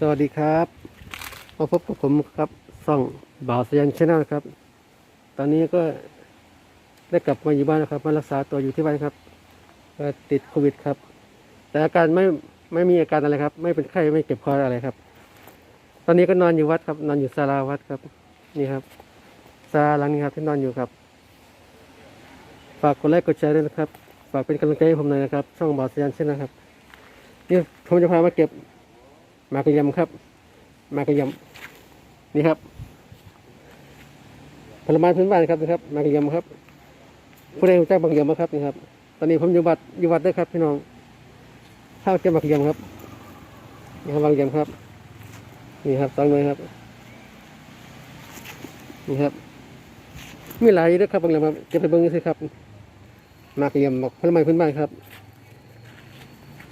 สวัสดีครับ มาพบกับผมครับซ่องบ่าวสยันชาแนลครับ ตอนนี้ก็ได้กลับมาอยู่บ้านนะครับ มารักษาตัวอยู่ที่บ้านครับติดโควิดครับ แต่อาการไม่ไม่มีอาการอะไรครับ ไม่เป็นไข้ไม่เจ็บคออะไรครับ ตอนนี้ก็นอนอยู่วัดครับนอนอยู่ศาลาวัดครับ นี่ครับศาลาหลังนี้ครับที่นอนอยู่ครับ ฝากกดไลค์กดแชร์ด้วยนะครับ ฝากเป็นกำลังใจให้ผมหน่อยนะครับ ช่องบ่าวสยันชาแนลครับ นี่ผมจะพามาเก็บ มากระยำครับ มากระยำนี่ครับผลไม้พื้นบ้านครับนะครับ มากระยำครับ ผู้ใดรู้จักมากระยำไหมครับนี่ครับ ตอนนี้ผมอยู่วัดอยู่วัดด้วยครับ พี่น้องข้าวเก็บมากระยำครับนี่ครับมากระยำครับ นี่ครับสองหน่วยครับนี่ครับมีหลายด้วยครับบางอย่างครับเก็บไปเบิ้งสิครับ มากระยำผลไม้พื้นบ้านครับ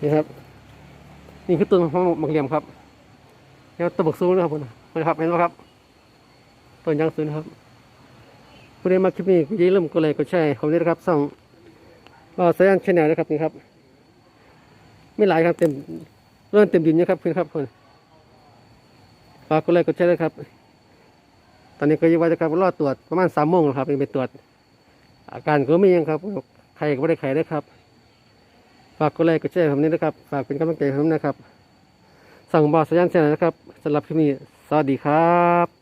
นี่ครับ นี่คือต้นมะม่วงมักเหลี่ยมครับแล้วต้นบักซูนะครับผมนะครับเห็นไหมครับต้นยางซูนะครับผู้ใดมาคลิปนี้อย่าลืมกดไลค์กดแชร์ผมด้วยนะครับส่องก็สยันชแนลนะครับนี่ครับ ไม่หลายครับเต็มเริ่มเต็มดินนะครับเพื่อนครับคนฝากกดไลค์กดแชร์ด้วยครับ ตอนนี้ก็ยังว่าจะครับรอตรวจประมาณสามโมงแล้วครับยังไปตรวจ อาการก็ไม่ยังครับใครก็ไม่ได้ใครได้ครับ ฝากกดไลค์กดแชร์ผมนี้นะครับ ฝากเป็นกำลังใจผมนะครับ สั่งบอสสัญญาณเซียงนะครับสำหรับคลิปนี้ สวัสดีครับ